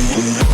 Всім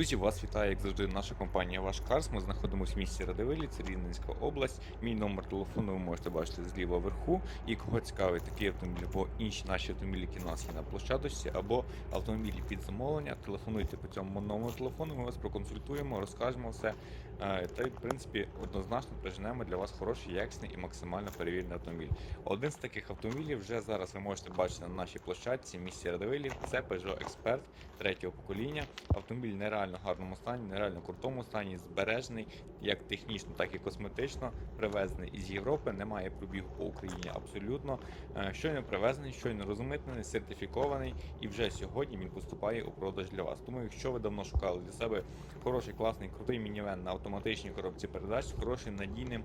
друзі! Вас вітає, як завжди, наша компанія Ваш Карс. Ми знаходимося в місті Радивилі, це Рівненська область. Мій номер телефону ви можете бачити зліва вверху. І кого цікавить такий автомобіль або інші наші автомобілі, які нас є на площадочці, або автомобілі під замовлення, телефонуйте по цьому номеру телефону. Ми вас проконсультуємо, розкажемо все. Е, Та в принципі однозначно приженемо для вас хороший, якісний і максимально перевірений автомобіль. Один з таких автомобілів вже зараз ви можете бачити на нашій площадці в місті Радивилі. Це Peugeot Expert третього покоління. Автомобіль нереально гарному стані, нереально крутому стані, збережений як технічно, так і косметично. Привезений із Європи, немає пробігу по Україні абсолютно. Е, Щойно привезений, щойно розмитнений, сертифікований, і вже сьогодні він поступає у продаж для вас. Тому, якщо ви давно шукали для себе хороший, класний, крутий мінівен на автоматичній коробці передач, з хорошим надійним.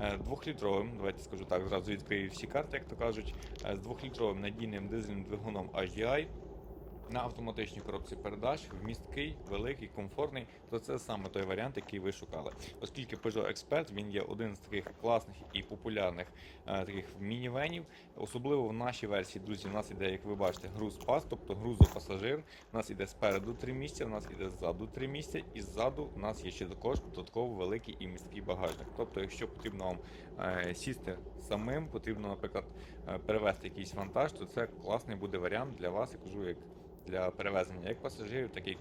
е, Двохлітровим, давайте скажу так, зразу відкрию всі карти, як то кажуть, е, з двохлітровим надійним дизельним двигуном HDI, на автоматичній коробці передач, вмісткий, великий, комфортний, то це саме той варіант, який ви шукали. Оскільки Peugeot Expert він є один з таких класних і популярних е, таких мінівенів, особливо в нашій версії, друзі, у нас іде, як ви бачите, груз пас, тобто грузопасажир. У нас іде спереду 3 місця, у нас іде ззаду 3 місця, і ззаду у нас є ще також додатково великий і місткий багажник. Тобто, якщо потрібно вам е, сісти самим, потрібно, наприклад, е, перевезти якийсь вантаж, то це класний буде варіант для вас, я кажу, як для перевезення як пасажирів, так і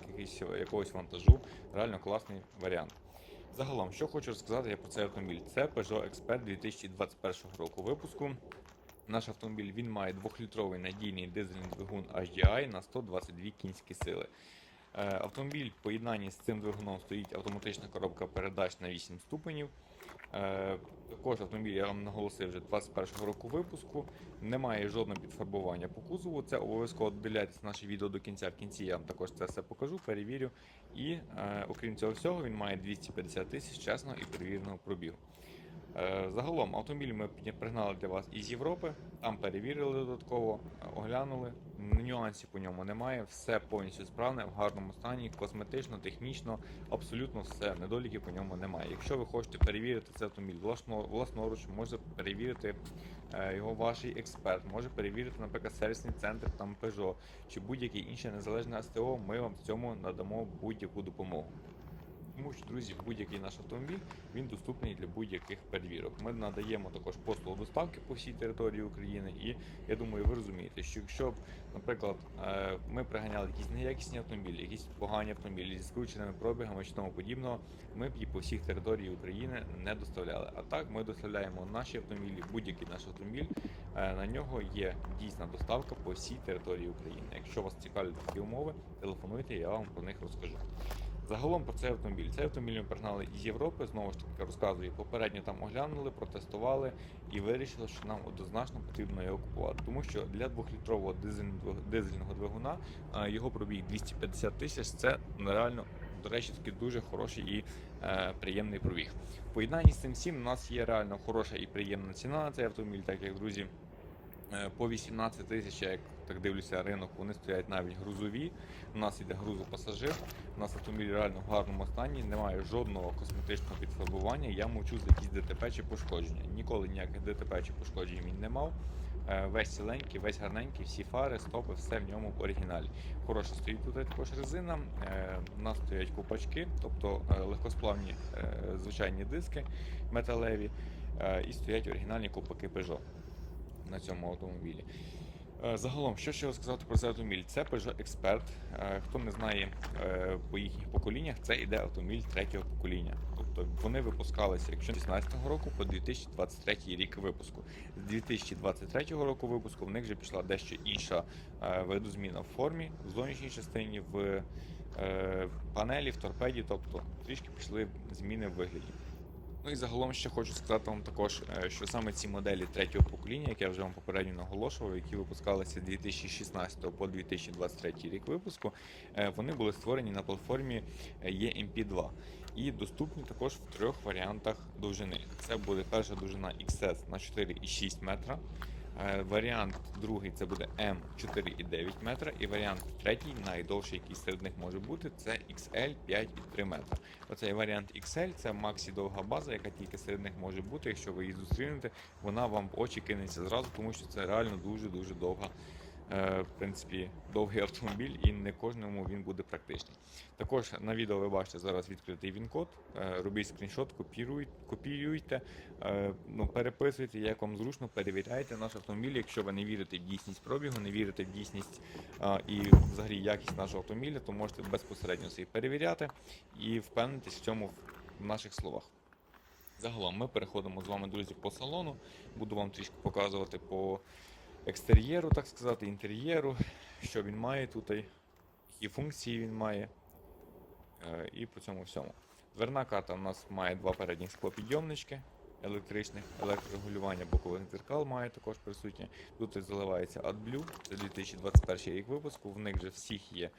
якогось вантажу. Реально класний варіант. Загалом, що хочу розказати я про цей автомобіль. Це Peugeot Expert 2021 року випуску. Наш автомобіль він має 2-літровий надійний дизельний двигун HDI на 122 кінські сили. Е, Автомобіль в поєднанні з цим двигуном стоїть автоматична коробка передач на 8 ступенів. Е, Також автомобіль я вам наголосив вже 21 року випуску. Немає жодного підфарбування по кузову. Це обов'язково додивляйтесь наше відео до кінця. В кінці я вам також це все покажу, перевірю. І е, окрім цього всього, він має 250 тисяч чесного і перевіреного пробігу. Е, Загалом автомобіль ми пригнали для вас із Європи, там перевірили додатково, оглянули. Нюансів по ньому немає, все повністю справне, в гарному стані, косметично, технічно, абсолютно все. Недоліків по ньому немає. Якщо ви хочете перевірити цей автомобіль власно, власноруч, може перевірити е, його ваш експерт, може перевірити, наприклад, сервісний центр там Peugeot чи будь-який інший незалежний СТО, ми вам в цьому надамо будь-яку допомогу. Тому що, друзі, будь-який наш автомобіль він доступний для будь-яких перевірок. Ми надаємо також послугу доставки по всій території України, і я думаю, ви розумієте, що якщо б, наприклад, е, ми приганяли якісь неякісні автомобілі, якісь погані автомобілі зі скрученими пробігами чи тому подібного, ми б їх по всіх території України не доставляли. А так ми доставляємо наші автомобілі, будь-який наш автомобіль. е, На нього є дійсна доставка по всій території України. Якщо вас цікавлять такі умови, телефонуйте, я вам про них розкажу. Загалом про цей автомобіль. Цей автомобіль ми пригнали із Європи, знову ж таки розказую, попередньо там оглянули, протестували і вирішили, що нам однозначно потрібно його купувати. Тому що для 2-літрового дизельного, двигуна його пробіг 250 тисяч. Це нереально, до речі, такий дуже хороший і е, приємний пробіг. В поєднанні з цим всім у нас є реально хороша і приємна ціна на цей автомобіль, так як друзі. Е, По 18 тисяч, як так дивлюся, ринок, вони стоять навіть грузові. У нас іде грузопасажир. У нас автомобіль реально в гарному стані, немає жодного косметичного підфарбування. Я мовчу за якісь ДТП чи пошкодження. Ніколи ніяких ДТП чи пошкоджень він не мав. Е, Весь ціленький, весь гарненький, всі фари, стопи, все в ньому в оригіналі. Хороша стоїть тут також резина. Е, У нас стоять купачки, тобто е, легкосплавні е, звичайні диски металеві, е, і стоять оригінальні купаки Peugeot на цьому автомобілі. Е, Загалом, що ще розказати про цей автомобіль? Це Peugeot Expert. Е, Хто не знає е, по їхніх поколіннях, це іде автомобіль третього покоління. Тобто вони випускалися, якщо з 2016 року по 2023 рік випуску. З 2023 року випуску в них вже пішла дещо інша видозміна в формі, в зовнішній частині, в панелі, в торпеді, тобто трішки пішли зміни в вигляді. Ну і загалом ще хочу сказати вам також, е, що саме ці моделі третього покоління, як я вже вам попередньо наголошував, які випускалися з 2016 по 2023 рік випуску, е, вони були створені на платформі е, EMP2 і доступні також в трьох варіантах довжини. Це буде перша довжина XS на 4,6 метра. Е, Варіант другий це буде М4,9 метра, і варіант третій, найдовший, який серед них може бути, це XL 5,3 метра. Оцей варіант XL це максі довга база, яка тільки серед них може бути. Якщо ви її зустрінете, вона вам в очі кинеться зразу, тому що це реально дуже дуже довга. Е, В принципі, довгий автомобіль, і не кожному він буде практичний. Також на відео ви бачите зараз відкритий він-код. е, Робіть скріншот, копіюйте, е, ну, переписуйте, як вам зручно, перевіряйте наш автомобіль. Якщо ви не вірите в дійсність пробігу, не вірите в дійсність і взагалі якість нашого автомобіля, то можете безпосередньо собі перевіряти і впевнитись в цьому в наших словах. Загалом ми переходимо з вами, друзі, по салону. Буду вам трішки показувати по екстер'єру, так сказати, інтер'єру, що він має тут, які функції він має. е, І по цьому всьому. Дверна карта у нас має два передніх склопідйомнички електричних, електрорегулювання бокових дзеркал має також присутнє. Тут заливається AdBlue, це 2021 рік випуску. В них вже всіх є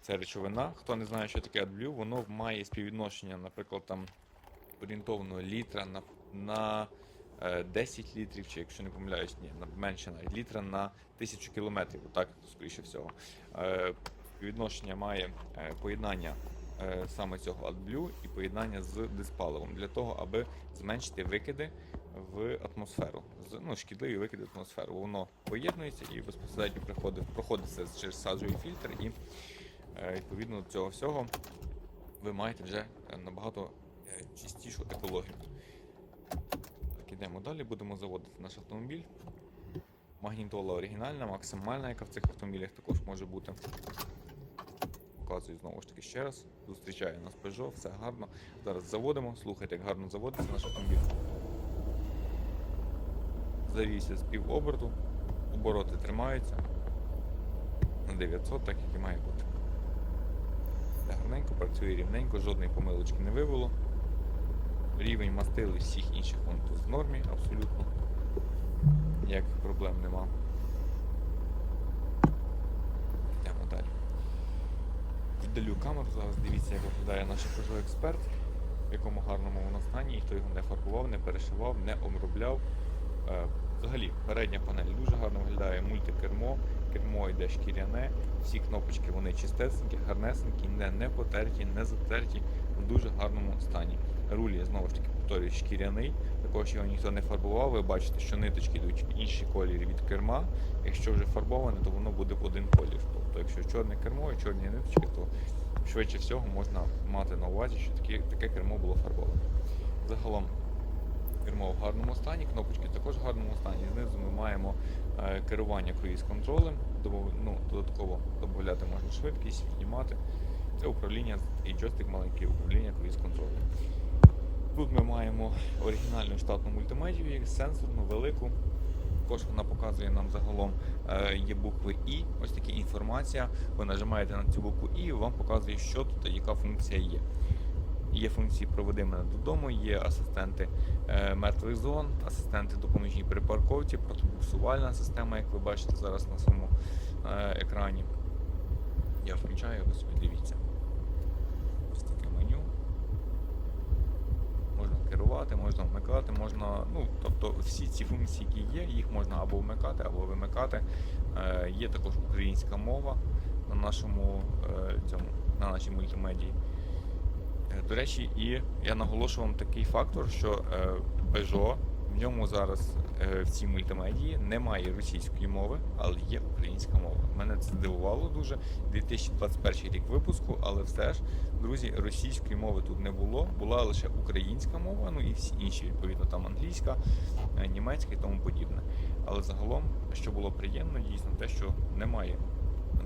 ця речовина. Хто не знає, що таке AdBlue, воно має співвідношення, наприклад, там орієнтовно літра на, на 10 літрів, чи якщо не помиляюсь, ні, менше навіть літра на тисячу кілометрів, так, скоріше всього. Е, Співвідношення має е, поєднання е, саме цього AdBlue і поєднання з диспаливом для того, аби зменшити викиди в атмосферу, ну, шкідливі викиди в атмосферу. Воно поєднується і безпосередньо приходить, проходить це через саджовий фільтр, і е, відповідно до цього всього ви маєте вже е, набагато е, чистішу екологію. Так, ідемо далі, будемо заводити наш автомобіль. Магнітола оригінальна, максимальна, яка в цих автомобілях також може бути. Показую знову ж таки ще раз. Зустрічає нас Peugeot, все гарно. Зараз заводимо, слухайте, як гарно заводиться наш автомобіль. Завівся з півоберту, обороти тримаються на 900, так як і має бути. Гарненько, працює рівненько, жодної помилочки не вивело. Рівень мастили всіх інших тут в нормі абсолютно. Ніяких проблем нема. Йдемо далі. Віддалю камеру, зараз дивіться, як виглядає наш експерт, в якому гарному воно стані, ніхто його не фарбував, не перешивав, не обробляв. Е, Взагалі, передня панель дуже гарно виглядає, мультикермо, кермо йде шкіряне, всі кнопочки вони чистесенькі, гарнесенькі, не, не потерті, не затерті, в дуже гарному стані. Руль, знову ж таки повторюю, шкіряний, також його ніхто не фарбував. Ви бачите, що ниточки йдуть в інший колір від керма. Якщо вже фарбоване, то воно буде в один колір. Тобто, якщо чорне кермо і чорні ниточки, то швидше всього можна мати на увазі, що таке, таке кермо було фарбоване. Загалом кермо в гарному стані, кнопочки також в гарному стані. Знизу ми маємо е, керування круїз-контролем, Добав- ну, додатково додати можна швидкість, піднімати. Це управління і джойстик маленький управління круїз-контролем. Тут ми маємо оригінальну штатну мультимедію, сенсорну, велику. Також вона показує нам загалом е, є букви І. Ось така інформація. Ви нажимаєте на цю букву І, і вам показує, що тут і яка функція є. Є функції проведи мене додому, є асистенти е, мертвих зон, асистенти допоміжній при парковці, протобуксувальна система, як ви бачите зараз на своєму е, екрані. Я включаю, ви собі дивіться. Ось таке меню. Можна керувати, можна вмикати, можна. Ну, тобто всі ці функції, які є, їх можна або вмикати, або вимикати. Е, є також українська мова на нашому е, цьому, на нашій мультимедії. Е, До речі, і я наголошую вам такий фактор, що е, Peugeot, в ньому зараз в цій мультимедії немає російської мови, але є українська мова. Мене це здивувало дуже. 2021 рік випуску, але все ж, друзі, російської мови тут не було. Була лише українська мова, ну і всі інші, відповідно, там англійська, е, німецька і тому подібне. Але загалом, що було приємно, дійсно те, що немає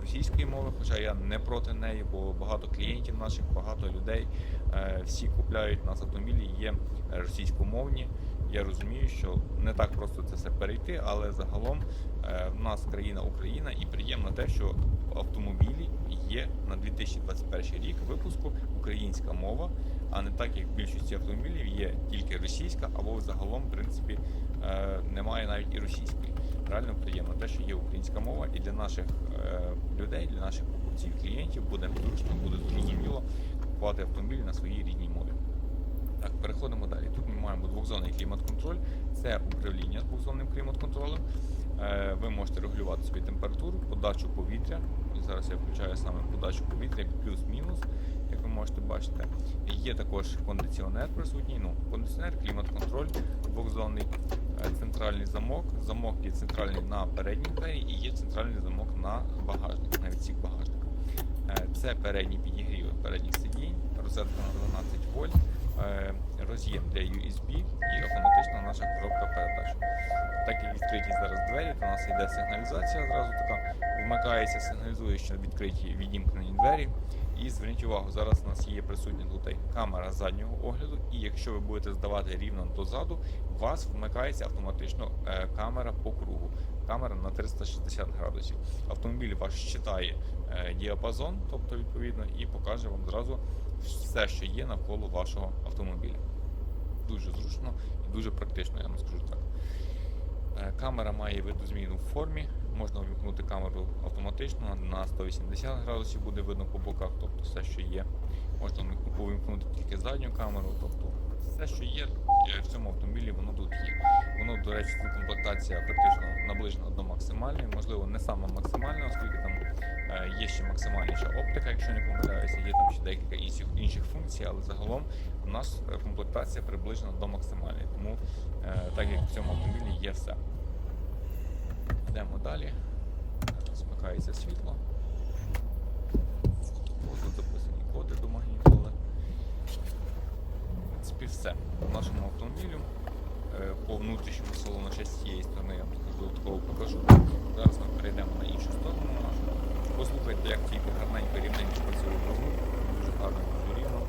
російської мови, хоча я не проти неї, бо багато клієнтів наших, багато людей е, всі купляють нас автомобілі, є е, російськомовні. Я розумію, що не так просто це все перейти, але загалом е, в нас країна Україна і приємно те, що автомобілі є на 2021 рік випуску українська мова, а не так, як в більшості автомобілів є тільки російська, або загалом, в принципі, е, немає навіть і російської. Реально приємно те, що є українська мова, і для наших е, людей, для наших покупців, клієнтів буде зручно, буде зрозуміло купувати автомобіль на своїй рідній мові. Так, переходимо далі. Тут маємо двохзонний клімат-контроль, це управління двохзонним клімат-контролем. Е, ви можете регулювати собі температуру, подачу повітря. Зараз я включаю саме подачу повітря плюс-мінус, як ви можете бачити. Є також кондиціонер присутній. Ну, кондиціонер, клімат-контроль, двохзонний, е, центральний замок. Замок є центральний на передній двері і є центральний замок на багажник, на відсік багажника. Е, Це передні підігріви передніх сидінь, розетка на 12 вольт, роз'єм для USB і автоматична наша коробка передач. Так як відкриті зараз двері, то у нас йде сигналізація зразу така, вмикається, сигналізує, що відкриті відімкнені двері. І зверніть увагу, зараз у нас є присутня тут камера заднього огляду, і якщо ви будете здавати рівно дозаду, у вас вмикається автоматично е, камера по кругу. Камера на 360 градусів. Автомобіль ваш считає е, діапазон, тобто відповідно, і покаже вам зразу все, що є навколо вашого автомобіля. Дуже зручно і дуже практично, я вам скажу так. Е, Камера має видозміну в формі. Можна увімкнути камеру автоматично на 180 градусів буде видно по боках, тобто все, що є. Можна увімкнути тільки задню камеру, тобто все, що є в цьому автомобілі, воно тут є. Воно, до речі, комплектація практично наближена до максимальної, можливо, не сама максимальна, оскільки там е, є ще максимальніша оптика, якщо не помиляюся, є там ще декілька інших, інших функцій, але загалом у нас е, комплектація приближена до максимальної. Тому, е, так як в цьому автомобілі є все. Йдемо далі. Змикається світло. Тут записані коди до магнітоли. Принципі, все. В нашому автомобілю по внутрішньому салону ще з цієї сторони я вам додатково покажу. Зараз ми перейдемо на іншу сторону нашу. Послухайте, як тільки гарненько рівненько працює. Дуже гарно, дуже рівно.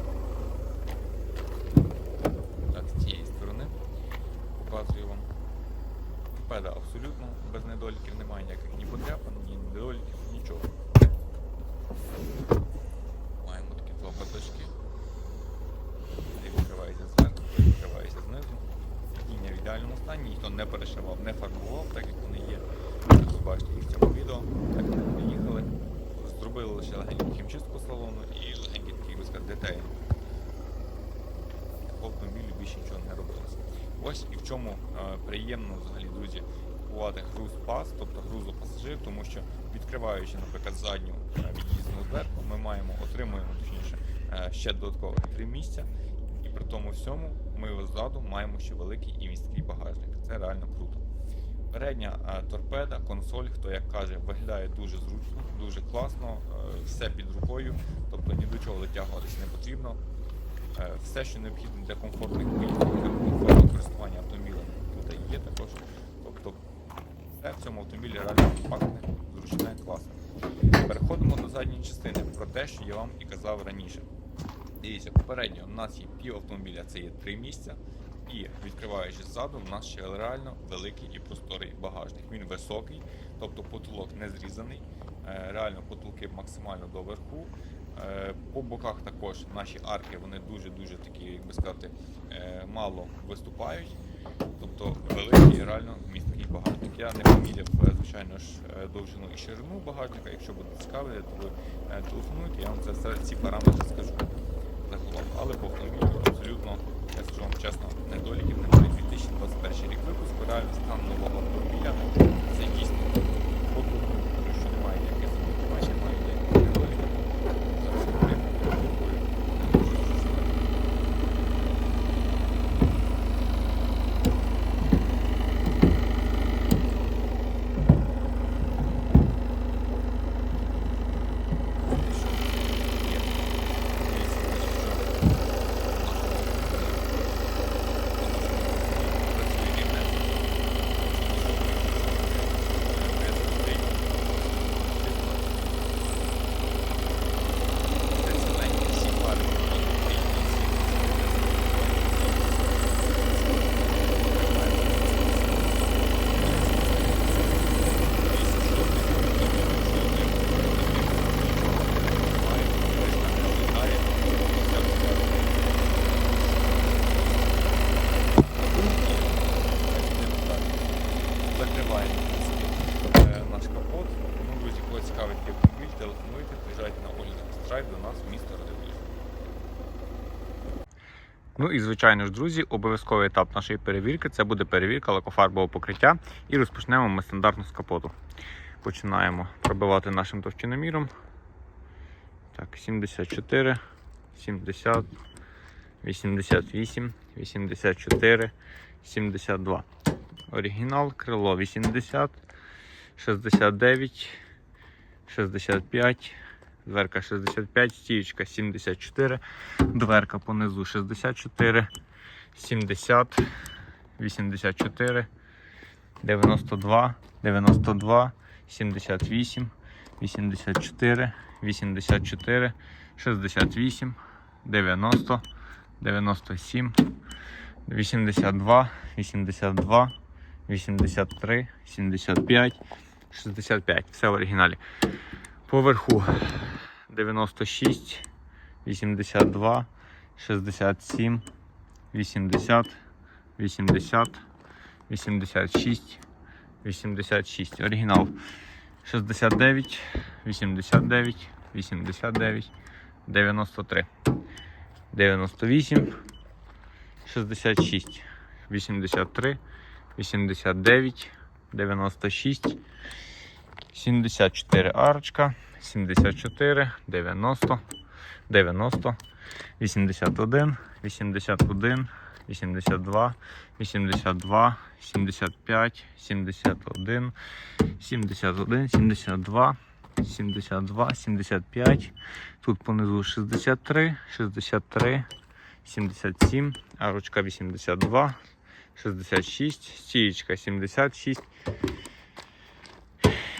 Так, з цієї сторони показую вам. Педа абсолютно без недоліків немає ніяких ні подряпин, ні недоліків, нічого. Маємо такі два бардачки. Цей відкривається зверху, той відкривається знизу. Сидіння в ідеальному стані, ніхто не перешивав, не фарбував, так як вони є. Як ви бачите їх в цьому відео, так вони приїхали. Зробили лише легеньку хімчистку салону і легенький такий, сказати, детейл. По автомобілю більше нічого не робилося. Ось і в чому е, приємно взагалі, друзі, купувати груз пас, тобто грузу пасажир, тому що відкриваючи, наприклад, задню е, від'їзну дверку, ми маємо, отримуємо точніше е, ще додаткових три місця. І при тому всьому ми ззаду маємо ще великий і місткий багажник. Це реально круто. Передня е, торпеда, консоль, хто як каже, виглядає дуже зручно, дуже класно, е, все під рукою, тобто ні до чого дотягуватись не потрібно. Е, Все, що необхідно для комфортних поїздок, для комфортного користування автомобілем, тут є також. Тобто все в цьому автомобілі реально компактне, зручне, класне. Переходимо до задньої частини про те, що я вам і казав раніше. Дивіться, попередньо у нас є пів автомобіля, це є три місця. І відкриваючи ззаду, в нас ще реально великий і просторий багажник. Він високий, тобто потолок не зрізаний. Е, Реально потолки максимально доверху. Е, По боках також наші арки вони дуже-дуже такі, як би сказати, е, мало виступають. Тобто великий, реально місткий багажник. Я не поміряв, звичайно ж, довжину і ширину багажника. Якщо буде цікавити, то ви телефонуйте, я вам це ці параметри скажу Але по автомобілю абсолютно, я скажу вам чесно, недоліків немає. 2021 рік випуску, реальний стан нового автомобіля. Це дійсно подобно, тому що немає ніяких замовлень, немає ніяких недоліків. Зараз я прямо порахую. Закриваємо е, наш капот. Ну, друзі, кого цікавить такий автомобіль, телефонуйте, приїжджайте на огляд тест-драйв до нас в місто Радивилів. Ну і звичайно ж, друзі, обов'язковий етап нашої перевірки це буде перевірка лакофарбового покриття. І розпочнемо ми стандартно з капоту. Починаємо пробивати нашим товщиноміром. Так, 74, 70, 88, 84, 72. Оригінал, крило 80, 69, 65, дверка 65, стіючка 74, дверка понизу 64, 70, 84, 92, 92, 78, 84, 84, 68, 90, 97, 82, 82, 83, 75, 65. Все в оригіналі. Поверху 96, 82, 67, 80, 80, 86, 86. Оригінал 69, 89, 89, 93, 98, 66, 83, 89, 96, 74 арочка, 74, 90, 90, 81, 81, 82, 82, 75, 71, 71, 72, 72, 75. Тут понизу 63, 63, 77, арочка 82, 66, стієчка 76.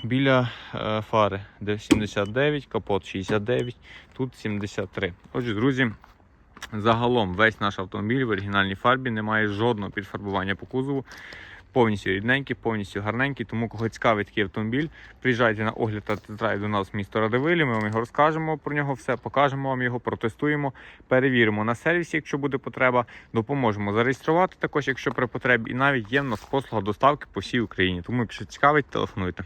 Біля е, фари де 79, капот 69, тут 73. Отже, друзі, загалом весь наш автомобіль в оригінальній фарбі немає жодного підфарбування по кузову. Повністю рідненький, повністю гарненький. Тому кого цікавить такий автомобіль, приїжджайте на огляд та тест-драйв до нас в місто Радивилі. Ми вам його розкажемо про нього, все покажемо вам його, протестуємо, перевіримо на сервісі, якщо буде потреба. Допоможемо зареєструвати також, якщо при потребі. І навіть є в нас послуга доставки по всій Україні. Тому, якщо цікавить, телефонуйте.